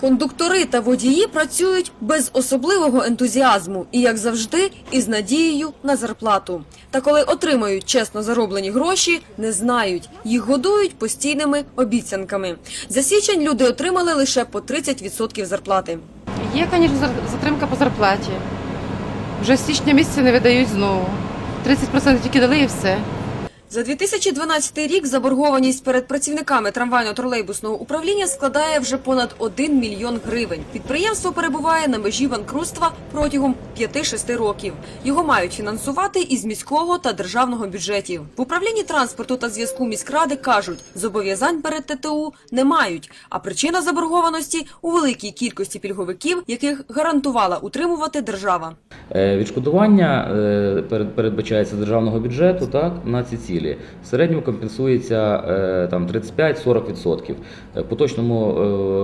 Кондуктори та водії працюють без особливого ентузіазму і, як завжди, із надією на зарплату. Та коли отримають чесно зароблені гроші, не знають. Їх годують постійними обіцянками. За січень люди отримали лише по 30% зарплати. Є, звісно, затримка по зарплаті. Вже січня місяця не видають знову. 30% тільки дали і все. За 2012 рік заборгованість перед працівниками трамвайно-тролейбусного управління складає вже понад 1 мільйон гривень. Підприємство перебуває на межі банкрутства протягом 5-6 років. Його мають фінансувати із міського та державного бюджетів. В управлінні транспорту та зв'язку міськради кажуть, зобов'язань перед ТТУ не мають. А причина заборгованості у великій кількості пільговиків, яких гарантувала утримувати держава. Е, Відшкодування е, передбачається з державного бюджету так, на ці цілі. В середньому компенсується е, там, 35-40%. Е, В поточному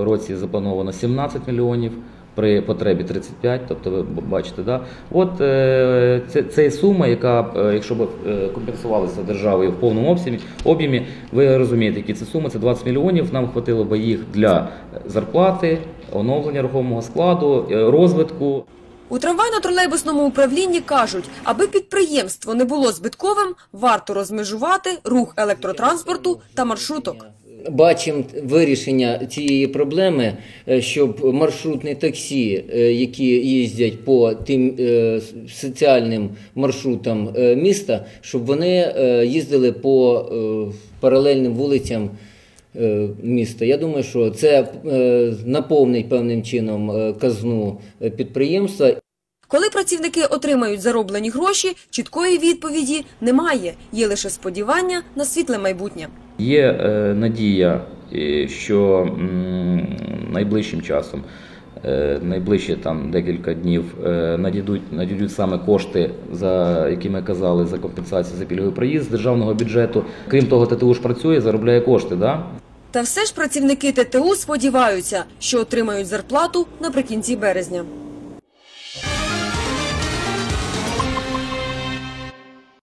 році заплановано 17 мільйонів. При потребі 35, тобто ви бачите, да? от це, це сума, яка, якщо б компенсувалася державою в повному обсязі, об'ємі, ви розумієте, які це суми, це 20 мільйонів. Нам хватило б їх для зарплати, оновлення рухомого складу, розвитку. У трамвайно-тролейбусному управлінні кажуть, аби підприємство не було збитковим, варто розмежувати рух електротранспорту та маршруток. Бачимо вирішення цієї проблеми, е, щоб маршрутні таксі, е, які їздять по тим е, соціальним маршрутам міста, щоб вони їздили по паралельним вулицям міста. Я думаю, що це е, наповнить певним чином е, казну е, підприємства Коли працівники отримають зароблені гроші, чіткої відповіді немає. Є лише сподівання на світле майбутнє. Є е, надія, е, що м, найближчим часом, е, найближчі там декілька днів е, надійдуть, надійдуть саме кошти, за які ми казали, за компенсацію за пільговий проїзд з державного бюджету. Крім того, ТТУ ж працює, заробляє кошти. Да? Та все ж працівники ТТУ сподіваються, що отримають зарплату наприкінці березня.